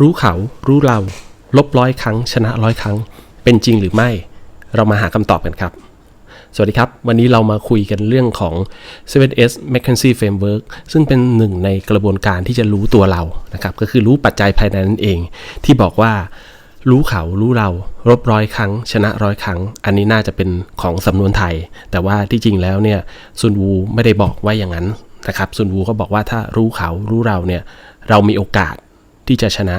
รู้เขา รู้เรา ลบร้อยครั้ง ชนะร้อยครั้ง เป็นจริงหรือไม่ เรามาหาคำตอบกันครับ สวัสดีครับ วันนี้เรามาคุยกันเรื่องของ 7S McKinsey Framework ซึ่งเป็นหนึ่งในกระบวนการที่จะรู้ตัวเรานะครับ ก็คือรู้ปัจจัยภายในนั่นเอง ที่บอกว่า รู้เขา รู้เรารบร้อยครั้ง ชนะร้อยครั้ง อันนี้น่าจะเป็นของสำนวนไทย แต่ว่าที่จริงแล้วเนี่ยซุนวูไม่ได้บอกว่าอย่างนั้นนะครับซุนวูก็บอกว่าถ้ารู้เขารู้เราเนี่ยเรามีโอกาส ที่จะชนะ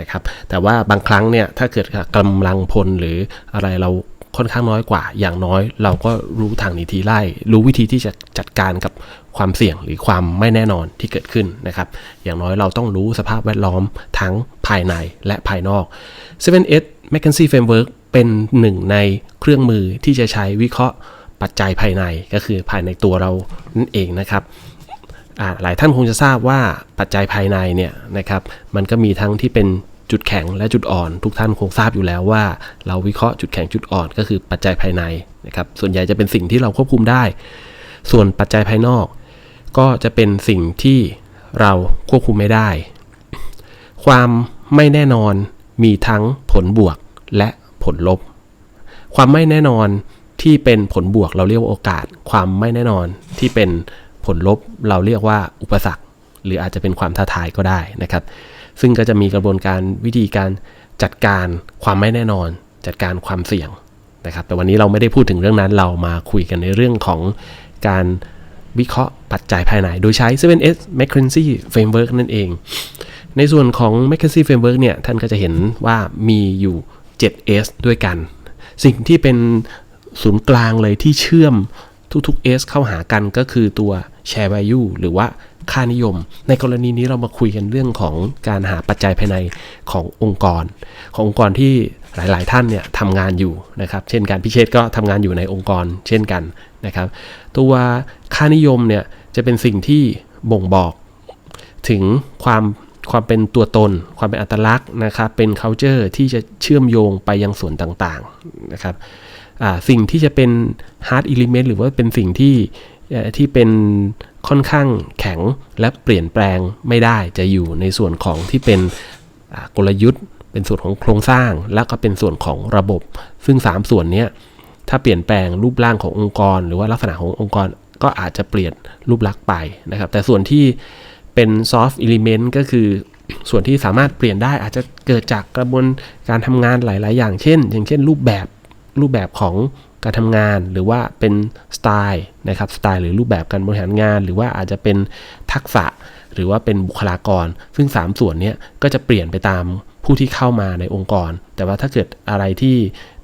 นะครับ แต่ว่าบางครั้งเนี่ยถ้าเกิดกำลังพลหรืออะไรเราค่อนข้างน้อยกว่า อย่างน้อยเราก็รู้ทางหนีทีไล่ รู้วิธีที่จะจัดการกับความเสี่ยงหรือความไม่แน่นอนที่เกิดขึ้นนะครับ อย่างน้อยเราต้องรู้สภาพแวดล้อมทั้งภายในและภายนอก 7S McKinsey Framework เป็นหนึ่งในเครื่องมือที่จะใช้วิเคราะห์ปัจจัยภายในก็คือภายในตัวเรานั่นเองนะครับ หลายท่านคงจะทราบว่าปัจจัยภายในเนี่ยนะครับมันก็มีทั้งที่เป็นจุดแข็งและจุดอ่อน ทุกท่านคงทราบอยู่แล้วว่า เราวิเคราะห์จุดแข็งจุดอ่อนก็คือปัจจัยภายในนะครับส่วนใหญ่จะเป็นสิ่งที่เราควบคุมได้ ส่วนปัจจัยภายนอก ก็จะเป็นสิ่งที่เราควบคุมไม่ได้ ความไม่แน่นอนมีทั้งผลบวกและผลลบ ความไม่แน่นอนที่เป็นผลบวกเราเรียกว่าโอกาส ความไม่แน่นอนที่เป็น ผลลบเราเรียกว่าอุปสรรค หรืออาจจะเป็นความท้าทายก็ได้นะครับ ซึ่งก็จะมีกระบวนการวิธีการจัดการความไม่แน่นอน จัดการความเสี่ยงนะครับ แต่วันนี้เราไม่ได้พูดถึงเรื่องนั้นเรามาคุยกันในเรื่องของการวิเคราะห์ปัจจัยภายใน โดยใช้ 7S McKinsey Framework นั่นเอง ในส่วนของ McKinsey Framework เนี่ย ท่านก็จะเห็นว่ามีอยู่ 7S ด้วยกัน สิ่งที่เป็นศูนย์กลางเลยที่เชื่อม ทุกๆ S เข้าหากันก็คือตัว share value หรือว่าค่านิยม ในกรณีนี้เรามาคุยกันเรื่องของการหาปัจจัยภายในขององค์กร ขององค์กรที่หลาย ๆ ท่านเนี่ยทำงานอยู่นะครับ เช่นการพิเชษก็ทำงานอยู่ในองค์กรเช่นกันนะครับ ตัวค่านิยมเนี่ยจะเป็นสิ่งที่บ่งบอกถึงความความเป็นตัวตน ความเป็นอัตลักษณ์นะครับ เป็น culture ที่จะเชื่อมโยงไปยังส่วนต่าง ๆ นะครับ สิ่งที่จะเป็น hard element หรือว่าเป็นสิ่งที่ที่เป็นค่อนข้างแข็งและเปลี่ยนแปลงไม่ได้จะอยู่ในส่วนของที่เป็นกลยุทธ์ เป็นส่วนของโครงสร้าง แล้วก็เป็นส่วนของระบบ ซึ่ง 3 ส่วนนี้ถ้าเปลี่ยนแปลงรูปร่างขององค์กร หรือว่าลักษณะขององค์กรก็อาจจะเปลี่ยนรูปลักษณ์ไปนะครับ แต่ส่วนที่เป็น soft element ก็คือส่วนที่สามารถเปลี่ยนได้อาจจะเกิดจากกระบวนการทำงานหลาย ๆ อย่างเช่น อย่างเช่นรูปแบบ รูปแบบของการทำงาน หรือว่าเป็นสไตล์นะครับสไตล์หรือรูปแบบการบริหารงาน หรือว่าอาจจะเป็นทักษะหรือว่าเป็นบุคลากร ซึ่ง 3 ส่วนนี้ก็จะเปลี่ยนไปตามผู้ที่เข้ามาในองค์กร แต่ว่าถ้าเกิดอะไรที่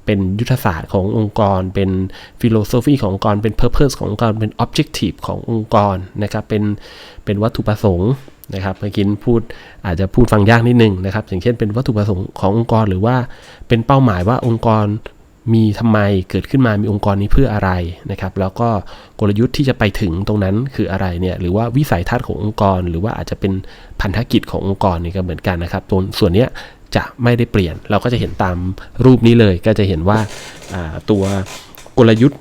เป็นยุทธศาสตร์ขององค์กร เป็นฟิโลโซฟีขององค์กร เป็นเพอร์เพสขององค์กร เป็นออบเจกตีฟขององค์กรนะครับ เป็น เป็นวัตถุประสงค์นะครับ เมื่อกี้พูดอาจจะพูดฟังยากนิดนึงนะครับ อย่างเช่นเป็นวัตถุประสงค์ขององค์กร หรือว่าเป็นเป้าหมายว่าองค์กร มีทำไมเกิดขึ้นมามีองค์กรนี้เพื่ออะไรนะครับ แล้วก็กลยุทธ์ที่จะไปถึงตรงนั้นคืออะไรเนี่ยหรือว่าวิสัยทัศน์ขององค์กร หรือว่าอาจจะเป็นพันธกิจขององค์กรนี่ก็เหมือนกันนะครับตัวส่วนนี้จะไม่ได้เปลี่ยน เราก็จะเห็นตามรูปนี้เลย ก็จะเห็นว่าตัวกลยุทธ์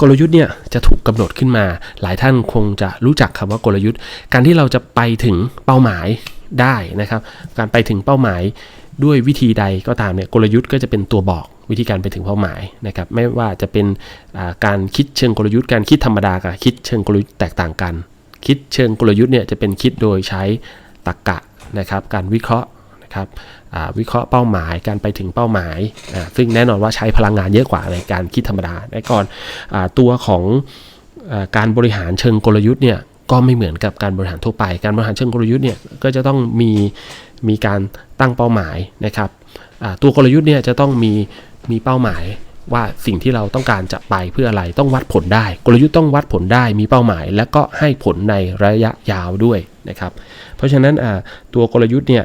กลยุทธ์เนี่ยจะถูกกำหนดขึ้นมา หลายท่านคงจะรู้จักคำว่ากลยุทธ์ การที่เราจะไปถึงเป้าหมายได้นะครับ การไปถึงเป้าหมาย ด้วยวิธีใดก็ตามเนี่ยกลยุทธ์ก็จะเป็นตัวบอกวิธีการไปถึงเป้าหมายนะครับไม่ว่าจะเป็นการคิดเชิงกลยุทธ์การคิดธรรมดากับคิดเชิงกลยุทธ์แตกต่างกัน คิดเชิงกลยุทธ์เนี่ยจะเป็นคิดโดยใช้ตรรกกะนะครับการวิเคราะห์นะครับวิเคราะห์เป้าหมายการไปถึงเป้าหมาย ซึ่งแน่นอนว่าใช้พลังงานเยอะกว่าในการคิดธรรมดาในก่อนอตัวของอการบริหารเชิงกลยุทธ์เนี่ยก็ไม่เหมือนกับการบริหารทั่วไป การบริหารเชิงกลยุทธ์เนี่ยก็จะต้องมี มีการตั้งเป้าหมายนะครับตัวกลยุทธ์เนี่ยจะต้องมีมีเป้าหมายว่าสิ่งที่เราต้องการจะไปเพื่ออะไรต้องวัดผลได้ กลยุทธ์ต้องวัดผลได้มีเป้าหมาย และก็ให้ผลในระยะยาวด้วยนะครับ เพราะฉะนั้นตัวกลยุทธ์เนี่ย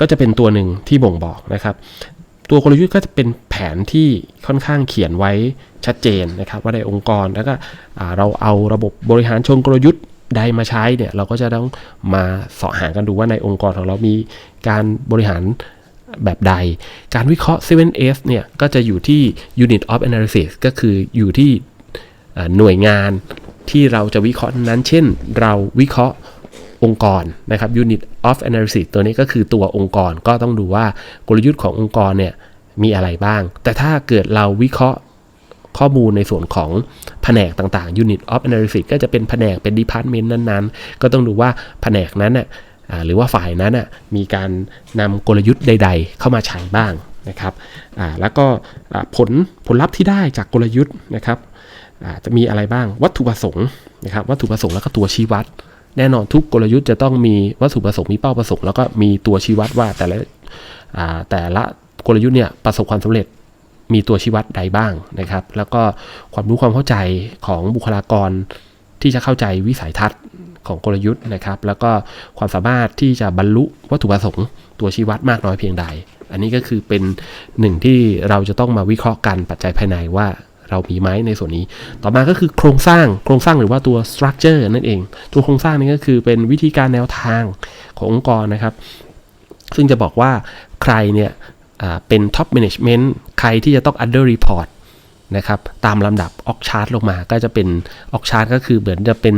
ก็จะเป็นตัวหนึ่งที่บ่งบอกนะครับ ตัวกลยุทธ์ก็จะเป็นแผนที่ค่อนข้างเขียนไว้ชัดเจนนะครับ ว่าในองค์กรแล้วก็เราเอาระบบบริหารชนกลยุทธ์ ใดมาใช้เนี่ยเราก็จะต้องมาเสาะหากันดูว่าในองค์กรของเรามีการบริหารแบบใด การวิเคราะห์ 7S เนี่ยก็จะอยู่ที่ unit of analysis ก็คืออยู่ที่หน่วยงานที่เราจะวิเคราะห์นั้น เช่น เราวิเคราะห์องค์กรนะครับ unit of analysis ตัวนี้ก็คือตัวองค์กรก็ต้องดูว่ากลยุทธ์ขององค์กรเนี่ยมีอะไรบ้าง แต่ถ้าเกิดเราวิเคราะห์ ข้อมูลในส่วนของแผนกต่างๆ unit of analysis ก็จะเป็นแผนกเป็น department นั้นๆ ก็ต้องดูว่าแผนกนั้นน่ะหรือว่าฝ่ายนั้นน่ะมีการนำกลยุทธ์ใด ๆ เข้ามาใช้บ้างนะครับแล้วก็ผลผลลัพธ์ที่ได้จากกลยุทธ์นะครับจะมีอะไรบ้างวัตถุประสงค์นะครับวัตถุประสงค์แล้วก็ตัวชี้วัด แน่นอนทุกกลยุทธ์จะต้องมีวัตถุประสงค์มีเป้าประสงค์แล้วก็มีตัวชี้วัดว่าแต่ละแต่ละกลยุทธ์เนี่ยประสบความสำเร็จ มีตัวชี้วัดใดบ้างนะครับ แล้วก็ความรู้ความเข้าใจของบุคลากรที่จะเข้าใจวิสัยทัศน์ของกลยุทธ์นะครับ แล้วก็ความสามารถที่จะบรรลุวัตถุประสงค์ตัวชี้วัดมากน้อยเพียงใด อันนี้ก็คือเป็นหนึ่งที่เราจะต้องมาวิเคราะห์กันปัจจัยภายในว่าเรามีไหมในส่วนนี้ ต่อมาก็คือโครงสร้าง โครงสร้างหรือว่าตัว structure นั่นเอง ตัวโครงสร้างนี้ก็คือเป็นวิธีการแนวทางขององค์กรนะครับ ซึ่งจะบอกว่าใครเนี่ยเป็น top management ใครที่จะต้อง under report นะครับตามลำดับออกชาร์ตลงมาก็จะเป็นออกชาร์ตก็คือเหมือนจะเป็น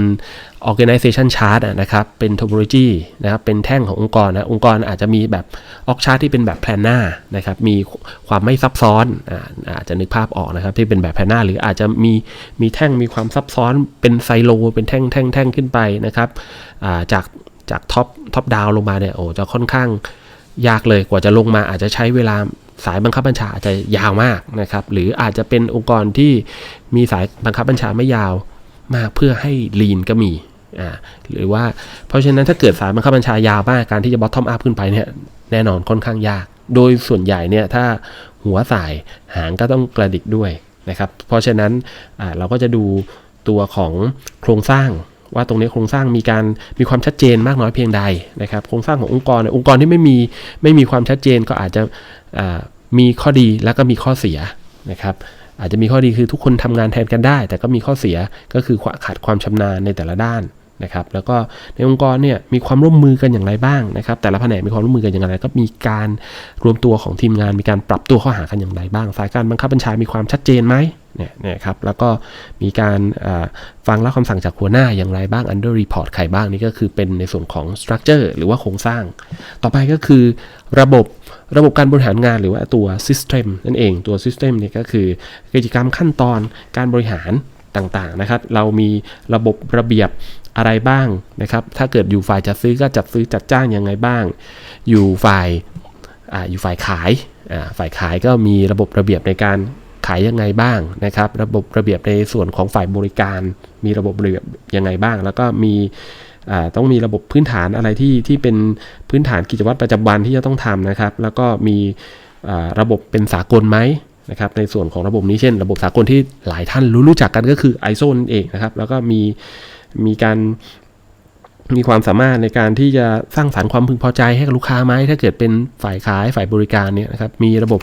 organization chart นะครับเป็น topology นะครับเป็นแท่งขององค์กรนะองค์กรอาจจะมีแบบออกชาร์ตที่เป็นแบบแพลนหน้านะครับมีความไม่ซับซ้อนอาจจะนึกภาพออกนะครับที่เป็นแบบแพลนหน้าหรืออาจจะมีมีแท่งมีความซับซ้อนเป็นไซโลเป็นแท่งแท่งแท่งขึ้นไปนะครับจากจากท็อปท็อปดาวลงมาเนี่ยโอ้จะค่อนข้างยากเลยกว่าจะลงมาอาจจะใช้เวลา สายบังคับบัญชาอาจจะยาวมากนะครับ หรืออาจจะเป็นองค์กรที่มีสายบังคับบัญชาไม่ยาวมากเพื่อให้ลีนก็มีอ่าหรือว่าเพราะฉะนั้นถ้าเกิดสายบังคับบัญชายาวมากการที่จะบอททอมอัพขึ้นไปเนี่ยแน่นอนค่อนข้างยาก โดยส่วนใหญ่เนี่ยถ้าหัวสายหางก็ต้องกระดิกด้วยนะครับ เพราะฉะนั้นเราก็จะดูตัวของโครงสร้าง ว่าตรงนี้โครงสร้างมีการมีความชัดเจนมากน้อยเพียงใดนะครับโครงสร้างขององค์กรองค์กรที่ไม่มีไม่มีความชัดเจนก็อาจจะมีข้อดีแล้วก็มีข้อเสียนะครับอาจจะมีข้อดีคือทุกคนทำงานแทนกันได้ แต่ก็มีข้อเสียก็คือขาดความชำนาญในแต่ละด้าน นะครับแล้วก็ในองค์กรเนี่ยมีความร่วมมือกันอย่างไรบ้างนะครับแต่ละแผนกมีความร่วมมือกันอย่างไร ก็มีการรวมตัวของทีมงานมีการปรับตัวข้าหากันอย่างไรบ้างสายการบังคับบัญชา มีความชัดเจนไหมเนี่ยนะครับแล้วก็มีการฟังรับคำสั่งจากหัวหน้าอย่างไรบ้าง under report ใครบ้างนี่ก็คือเป็นในส่วนของ structure หรือว่าโครงสร้าง ต่อไปก็คือระบบระบบการบริหารงานหรือว่าตัว system นั่นเองตัว system นี่ก็คือกิจกรรมขั้นตอนการบริหารต่างๆนะครับ เรามีระบบระเบียบ อะไรบ้างนะครับ ถ้าเกิดอยู่ฝ่ายจัดซื้อก็จัดซื้อจัดจ้างยังไงบ้าง อยู่ฝ่ายออยู่ฝ่ายขายฝ่ายขายก็มีระบบระเบียบในการขายยังไงบ้างนะครับ ระบบระเบียบในส่วนของฝ่ายบริการ มีระบบระเบียบยังไงบ้าง แล้วก็มีต้องมีระบบพื้นฐานอะไรที่ที่เป็นพื้นฐานกิจวัตรประจำวันที่จะต้องทำนะครับ แล้วก็มีระบบเป็นสากลไหมนะครับ ในส่วนของระบบนี้เช่น ระบบสากลที่หลายท่านรู้รู้จักกันก็คือ ISO นั่นเองนะครับ แล้วก็มี มีการ มีความสามารถในการที่จะสร้างสารรค์ความพึงพอใจให้กับลูกค้าไหมถ้าเกิดเป็นฝ่ายขายฝ่ายบริการเนี่ยนะครับมีระบบ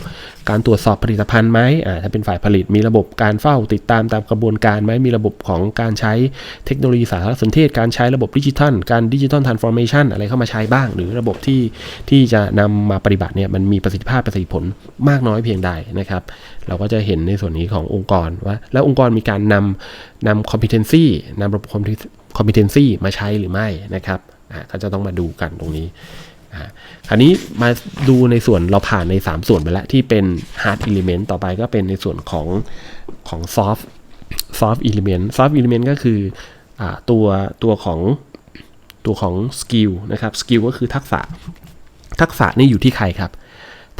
การตรวจสอบผลิตภัณฑ์ไหมอ่าถ้าเป็นฝ่ายผลิต มีระบบการเฝ้าติดตามตามกระบวนการไหมมีระบบของการใช้เทคโนโลยีสารสนเทศ การใช้ระบบดิจิทัล การดิจิทัลทรานส์ฟอร์เมชันอะไรเข้ามาใช้บ้าง หรือระบบที่ที่จะนำมาปฏิบัติเนี่ยมันมีประสิทธิภาพประสิทธิผลมากน้อยเพียงใดนะครับเราก็จะเห็นในส่วนนี้ขององค์กรว่าแล้วองค์กรมีการนำนำ competency นำระบบ competency มาใช้หรือไม่นะครับก็จะต้องมาดูกันตรงนี้คราวนี้มาดูในส่วนเราผ่านใน 3 ส่วนไปแล้ว ที่เป็น hard element ต่อไปก็เป็นในส่วนของของ soft soft element soft element ก็คืออตัวตัวของตัวของ skill นะครับ skill ก็คือทักษะ ทักษะนี่อยู่ที่ใครครับ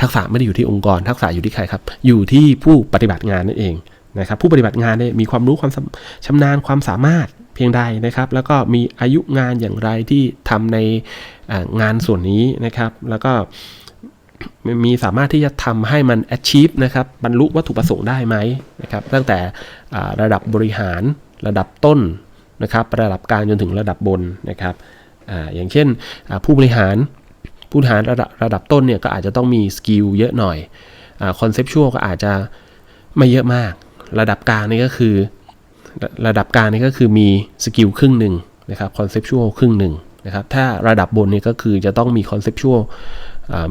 ทักษะไม่ได้อยู่ที่องค์กร ทักษะอยู่ที่ใครครับ อยู่ที่ผู้ปฏิบัติงานนั่นเองนะครับ ผู้ปฏิบัติงานเนี่ยมีความรู้ความชำนาญความสามารถ พียงใดนะครับ แล้วก็มีอายุงานอย่างไรที่ทำในงานส่วนนี้นะครับ แล้วก็มีสามารถที่จะทำให้มัน achieve นะครับบรรลุวัตถุประสงค์ได้ไหมนะครับ ตั้งแต่ระดับบริหารระดับต้นนะครับ ระดับกลางจนถึงระดับบนนะครับออย่างเช่นผู้บริหารผู้บริหารระดับระดับต้นเนี่ยก็อาจจะต้องมีสกิลเยอะหน่อยคอนเซปชวลก็อาจจะไม่เยอะมาก ระดับกลางนี่ก็คือ ระดับกลางนี่ก็คือมีสกิลครึ่งหนึ่งนะครับคอนเซปชวลครึ่งหนึ่งนะครับถ้าระดับบนนี่ก็คือจะต้องมีคอนเซปชวล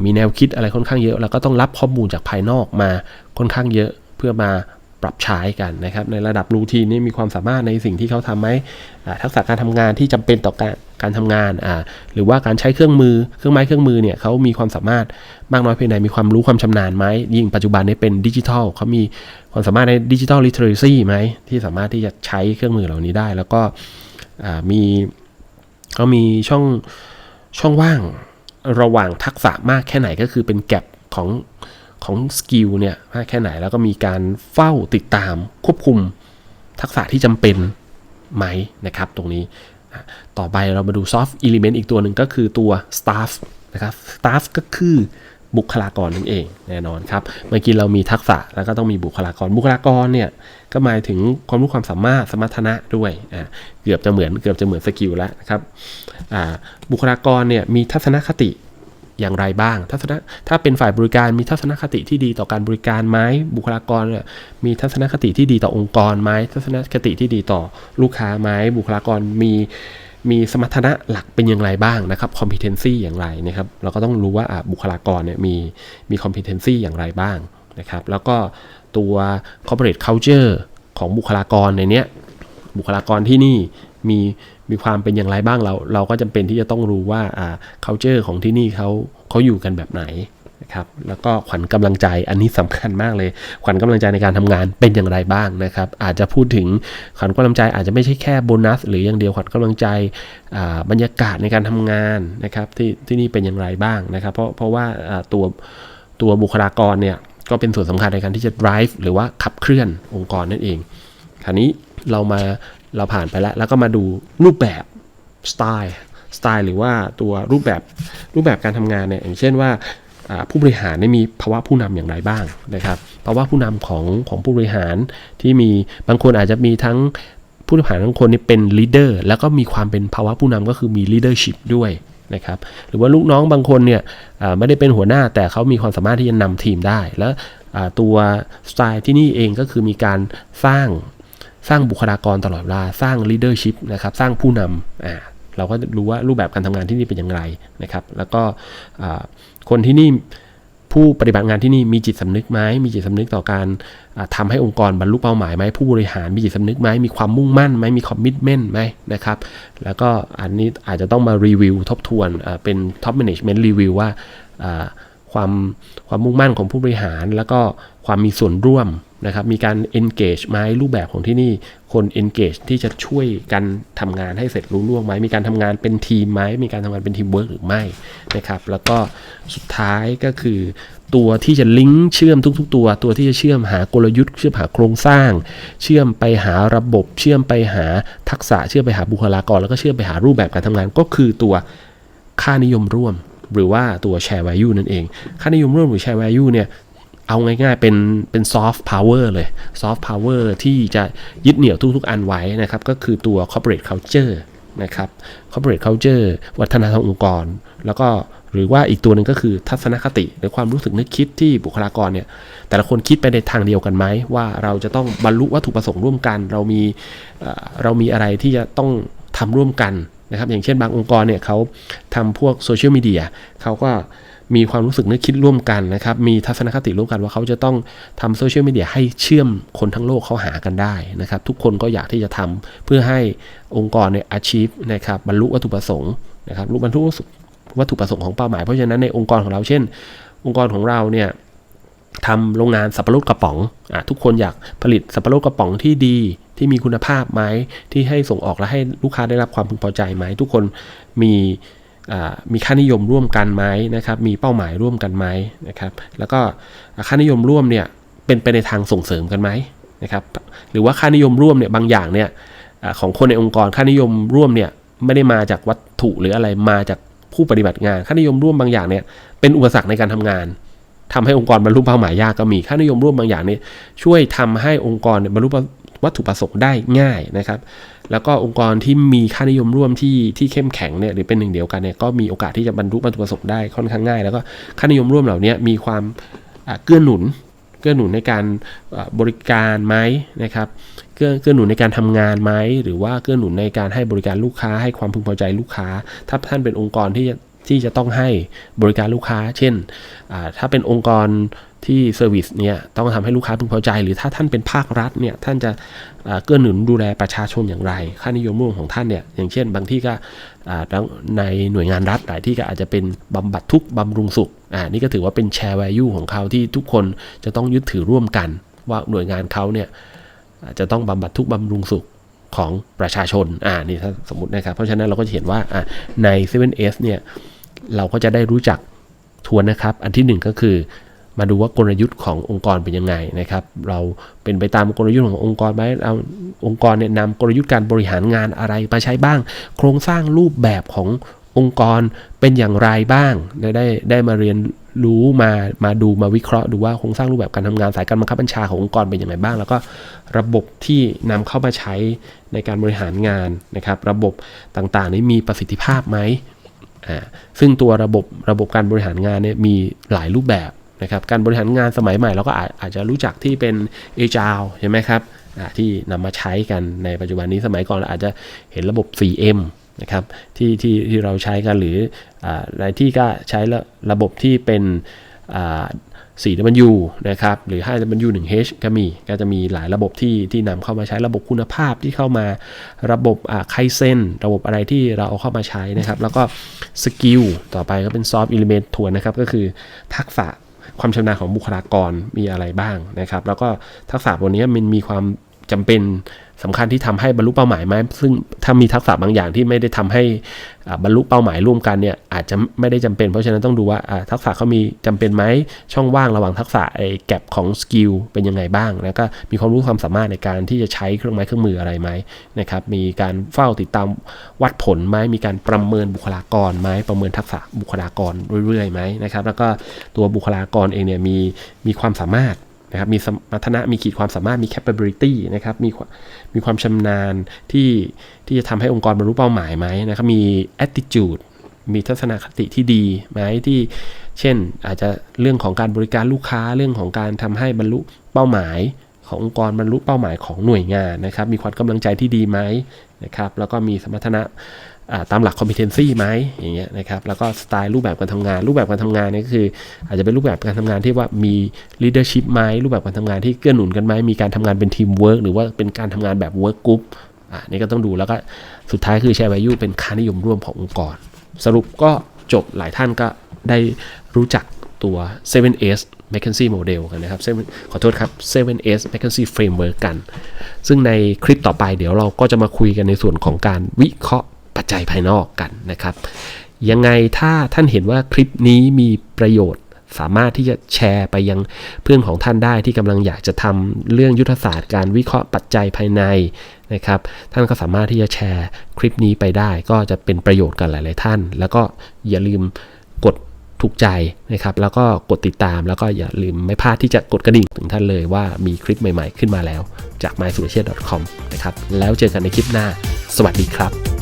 มีแนวคิดอะไรค่อนข้างเยอะ แล้วก็ต้องรับข้อมูลจากภายนอกมาค่อนข้างเยอะ เพื่อมา ปรับใช้กันนะครับในระดับรูทีนนี่มีความสามารถในสิ่งที่เขาทำไหมทักษะการทำงานที่จำเป็นต่อการการทำงานอ่าหรือว่าการใช้เครื่องมือเครื่องไม้เครื่องมือเนี่ยเขามีความสามารถมากน้อยเพียงใดมีความรู้ความชำนาญไหมยิ่งปัจจุบันนี้เป็นดิจิทัลเขามีความสามารถในดิจิทัลลิเทอเรซีไหมที่สามารถที่จะใช้เครื่องมือเหล่านี้ได้ แล้วก็มีเขามีช่องช่องว่างระหว่างทักษะมากแค่ไหนก็คือเป็นแกลบของ ของสกิลเนี่ยมากแค่ไหนแล้วก็มีการเฝ้าติดตามควบคุมทักษะที่จำเป็นไหมนะครับ ตรงนี้ ต่อไปเรามาดู soft element อีกตัวหนึ่งก็คือตัว staff นะครับ staff ก็คือบุคลากรนั่นเองแน่นอนครับ เมื่อกี้เรามีทักษะแล้วก็ต้องมีบุคลากร บุคลากรเนี่ยก็หมายถึงความรู้ความสามารถสมรรถนะด้วยอ่าเกือบจะเหมือนเกือบจะเหมือนสกิลแล้วนะครับอ่าบุคลากรเนี่ยมีทัศนคติ อย่างไรบ้าง ทัศนะถ้าเป็นฝ่ายบริการมีทัศนคติที่ดีต่อการบริการไหมบุคลากรมีทัศนคติที่ดีต่อองค์กรไหมทัศนคติที่ดีต่อลูกค้าไหมบุคลากรมีมีสมรรถนะหลักเป็นอย่างไรบ้างนะครับ competency อย่างไรนะครับ เราก็ต้องรู้ว่าบุคลากรเนี่ยมีมี competency อย่างไรบ้างนะครับ แล้วก็ตัว corporate culture ของบุคลากรในเนี้ยบุคลากรที่นี่มี มีความเป็นอย่างไรบ้างเรา เราก็จำเป็นที่จะต้องรู้ว่าอ่า culture ของที่นี่เขาเขาอยู่กันแบบไหนนะครับแล้วก็ขวัญกำลังใจอันนี้สำคัญมากเลย ขวัญกำลังใจในการทำงานเป็นอย่างไรบ้างนะครับ อาจจะพูดถึงขวัญกำลังใจอาจจะไม่ใช่แค่โบนัส หรืออย่างเดียวขวัญกำลังใจบรรยากาศในการทำงานนะครับที่ที่นี่เป็นอย่างไรบ้างนะครับ เพราะเพราะว่าตัวตัวบุคลากรเนี่ยก็เป็นส่วนสำคัญในการที่จะ drive หรือว่าขับเคลื่อนองค์กรนั่นเองคราวนี้ เรามาเราผ่านไปแล้ว แล้วก็มาดูรูปแบบสไตล์สไตล์หรือว่าตัวรูปแบบรูปแบบการทำงานเนี่ยอย่างเช่นว่าผู้บริหารมีภาวะผู้นำอย่างไรบ้างนะครับภาวะผู้นำของของผู้บริหารที่มีบางคนอาจจะมีทั้งผู้บริหารบางคนนี่เป็นลีดเดอร์แล้วก็มีความเป็นภาวะผู้นำก็คือมี leadership ด้วยนะครับหรือว่าลูกน้องบางคนเนี่ยไม่ได้เป็นหัวหน้าแต่เขามีความสามารถที่จะนำทีมได้ แล้วตัวสไตล์ที่นี่เองก็คือมีการสร้าง สร้างบุคลากรตลอดเวลาสร้าง leadership นะครับสร้างผู้นำอ่าเราก็รู้ว่ารูปแบบการทำงานที่นี่เป็นอย่างไรนะครับ แล้วก็คนที่นี่ผู้ปฏิบัติงานที่นี่มีจิตสำนึกไหมมีจิตสำนึกต่อการอ่าทำให้องค์กรบรรลุเป้าหมายไหมผู้บริหารมีจิตสำนึกไหมมีความมุ่งมั่นไหมมีคอมมิชเมนต์ไหมนะครับ แล้วก็อันนี้อาจจะต้องมารีวิวทบทวนเป็น top management review ว่าความความมุ่งมั่นของผู้บริหาร แล้วก็ความมีส่วนร่วม นะครับมีการ engage ไหมรูปแบบของที่นี่คน engage ที่จะช่วยกันทำงานให้เสร็จรุ่ล่วงไหมมีการทำงานเป็นทีมไหมมีการทำงานเป็นทีมเวิร์กหรือไม่นะครับแล้วก็สุดท้ายก็คือตัวที่จะลิงก์เชื่อมทุก ๆ ตัว ตัวที่จะเชื่อมหากลยุทธ์เชื่อมหาโครงสร้าง เชื่อมไปหาระบบ เชื่อมไปหาทักษะเชื่อมไปหาบุคลากร แล้วก็เชื่อมไปหารูปแบบการทำงานก็คือตัวค่านิยมร่วม หรือว่าตัว share value นั่นเอง ค่านิยมร่วมหรือ share value เนี่ย เอาง่ายๆเป็นเป็น soft power เลย soft power ที่จะยึดเหนี่ยวทุกๆอันไว้นะครับก็คือตัว corporate culture นะครับ corporate culture วัฒนธรรมองค์กร แล้วก็หรือว่าอีกตัวหนึ่งก็คือทัศนคติ หรือความรู้สึกนึกคิดที่บุคลากรเนี่ยแต่ละคนคิดไปในทางเดียวกันไหม ว่าเราจะต้องบรรลุวัตถุประสงค์ร่วมกัน เรามีเอ่อเรามีอะไรที่จะต้องทำร่วมกันนะครับอย่างเช่นบางองค์กรเนี่ยเขาทำพวกโซเชียลมีเดียเขาก็ มีความรู้สึกนึกคิดร่วมกันนะครับ มีทัศนคติร่วมกันว่าเขาจะต้องทำโซเชียลมีเดียให้เชื่อมคนทั้งโลกเขาหากันได้นะครับ ทุกคนก็อยากที่จะทำเพื่อให้องค์กรเนี่ย achieve นะครับบรรลุวัตถุประสงค์นะครับบรรลุวัตถุประสงค์ของเป้าหมาย เพราะฉะนั้นในองค์กรของเราเช่น องค์กรของเราเนี่ยทำโรงงานสับปะรดกระป๋องอทุกคนอยากผลิตสับปะรดกระป๋องที่ดีที่มีคุณภาพไหมที่ให้ส่งออกและให้ลูกค้าได้รับความพึงพอใจไหมทุกคนมี มีค่านิยมร่วมกันไหมนะครับ มีเป้าหมายร่วมกันไหมนะครับ แล้วก็ค่านิยมร่วมเนี่ยเป็นไปในทางส่งเสริมกันไหมนะครับ หรือว่าค่านิยมร่วมเนี่ยบางอย่างเนี่ยอของคนในองค์กรค่านิยมร่วมเนี่ยไม่ได้มาจากวัตถุหรืออะไรมาจากผู้ปฏิบัติงานค่านิยมร่วมบางอย่างเนี่ยเป็นอุปสรรคในการทำงานทำให้องค์กรบรรลุเป้าหมายยากก็มีค่านิยมร่วมบางอย่างเนี้ช่วยทำให้องค์กรบรรลุวัตถุประสงค์ได้ง่ายนะครับ แล้วก็องค์กรที่มีค่านิยมร่วมที่ที่เข้มแข็งเนี่ยหรือเป็นหนึ่งเดียวกันเนี่ยก็มีโอกาสที่จะบรรลุวัตถุประสงค์ได้ค่อนข้างง่าย แล้วก็ค่านิยมร่วมเหล่านี้มีความเกื้อหนุน เกื้อหนุนในการบริการไหมนะครับเกื้อเกื้อหนุนในการทำงานไหมหรือว่าเกื้อหนุนในการให้บริการลูกค้า ให้ความพึงพอใจลูกค้า ถ้าท่านเป็นองค์กรที่ที่จะต้องให้บริการลูกค้า เช่น ถ้าเป็นองค์กร ที่เซอร์วิสเนี่ยต้องทำให้ลูกค้าพึงพอใจ หรือถ้าท่านเป็นภาครัฐเนี่ยท่านจะเกื้อหนุนดูแลประชาชนอย่างไร ค่านิยมร่วมของท่านเนี่ยอย่างเช่น บางที่ก็ในหน่วยงานรัฐหลายที่ก็อาจจะเป็นบำบัดทุกข์บำรุงสุขอ่านี่ก็ถือว่าเป็นแชร์ value ของเขาที่ทุกคนจะต้องยึดถือร่วมกัน ว่าหน่วยงานเขาเนี่ยจะต้องบำบัดทุกข์บำรุงสุขของประชาชนอ่านี่ถ้าสมมตินะครับเพราะฉะนั้นเราก็จะเห็นว่าอ่าใน 7S เนี่ยเราก็จะได้รู้จักทวนนะครับ อันที่หนึ่งก็คือ มาดูว่ากลยุทธ์ขององค์กรเป็นยังไงนะครับ เราเป็นไปตามกลยุทธ์ขององค์กรไหมเอาองค์กรเนี่ยนำกลยุทธ์การบริหารงานอะไรมาใช้บ้าง โครงสร้างรูปแบบขององค์กรเป็นอย่างไรบ้างได้ได้ได้มาเรียนรู้มามาดูมาวิเคราะห์ดูว่าโครงสร้างรูปแบบการทำงานสายการบังคับบัญชาขององค์กรเป็นอย่างไรบ้าง แล้วก็ระบบที่นำเข้ามาใช้ในการบริหารงานนะครับ ระบบต่างๆนี้มีประสิทธิภาพไหมอ่าซึ่งตัวระบบระบบการบริหารงานเนี่ยมีหลายรูปแบบ นะครับการบริหารงานสมัยใหม่เราก็อาจอาจจะรู้จักที่เป็น Agile ใช่ไหมครับที่นำมาใช้กันในปัจจุบันนี้สมัยก่อนเราอาจจะเห็นระบบ 4M นะครับที่ที่ที่เราใช้กันหรืออ่าหลายที่ก็ใช้ระระบบที่เป็น 4W นะครับหรือ 5W 1H ก็มีก็จะมีหลายระบบที่ที่นำเข้ามาใช้ระบบคุณภาพที่เข้ามาระบบไคเซนระบบอะไรที่เราเอาเข้ามาใช้นะครับ แล้วก็สกิลต่อไปก็เป็นซอฟต์อิเลเมนต์ทวนนะครับ ก็คือทักษะ ความชำนาญของบุคลากรมีอะไรบ้างนะครับ แล้วก็ทักษะพวกนี้มันมีความจำเป็น สำคัญที่ทำให้บรรลุเป้าหมายไหมซึ่งถ้ามีทักษะบางอย่างที่ไม่ได้ทำให้บรรลุเป้าหมายร่วมกันเนี่ยอาจจะไม่ได้จำเป็น เพราะฉะนั้นต้องดูว่าทักษะเขามีจำเป็นไหมช่องว่างระหว่างทักษะไอ้แกลบของสกิลเป็นยังไงบ้างแล้วก็มีความรู้ความสามารถในการที่จะใช้เครื่องไม้เครื่องมืออะไรไหมนะครับมีการเฝ้าติดตามวัดผลไหมมีการประเมินบุคลากรไหมประเมินทักษะบุคลากรเรื่อยๆไหมนะครับแล้วก็ตัวบุคลากรเองเนี่ยมีมีความสามารถ นะครับมีสมรรถนะมีขีดความสามารถมี capability นะครับมีมีความชำนาญที่ที่จะทำให้องค์กรบรรลุเป้าหมายไหมนะครับมี attitude มีทัศนคติที่ดีไหมที่เช่นอาจจะเรื่องของการบริการลูกค้าเรื่องของการทำให้บรรลุเป้าหมายขององค์กรบรรลุเป้าหมายของหน่วยงานนะครับ มีความกำลังใจที่ดีไหมนะครับ แล้วก็มีสมรรถนะ ตามหลัก competency ไหมอย่างเงี้ยนะครับแล้วก็สไตล์รูปแบบการทำงาน รูปแบบการทำงานนี่ก็คือ อาจจะเป็นรูปแบบการทำงานที่ว่ามี leadership ไหมรูปแบบการทำงานที่เกื้อหนุนกันไหมมีการทำงานเป็นทีมเวิร์กหรือว่าเป็นการทำงานแบบ work group อ่านี่ก็ต้องดูแล้วก็สุดท้ายคือ share value เป็นค่านิยมร่วมขององค์กร สรุปก็จบหลายท่านก็ได้รู้จักตัว 7S Vacancy Model กันนะครับ ขอโทษครับ 7S Vacancy Framework กัน ซึ่งในคลิปต่อไปเดี๋ยวเราก็จะมาคุยกันในส่วนของการวิเคราะห์ ปัจจัยภายนอกกันนะครับ ยังไงถ้าท่านเห็นว่าคลิปนี้มีประโยชน์สามารถที่จะแชร์ไปยังเพื่อนของท่านได้ที่กำลังอยากจะทำเรื่องยุทธศาสตร์การวิเคราะห์ปัจจัยภายในนะครับ ท่านก็สามารถที่จะแชร์คลิปนี้ไปได้ ก็จะเป็นประโยชน์กับหลาย ๆ ท่าน แล้วก็อย่าลืมกดถูกใจนะครับ แล้วก็กดติดตามแล้วก็อย่าลืมไม่พลาดที่จะกดกระดิ่งถึงท่านเลยว่ามีคลิปใหม่ ๆ ขึ้นมาแล้ว จาก m y s u r a c h e com นะครับแล้วเจอกันในคลิปหน้า สวัสดีครับ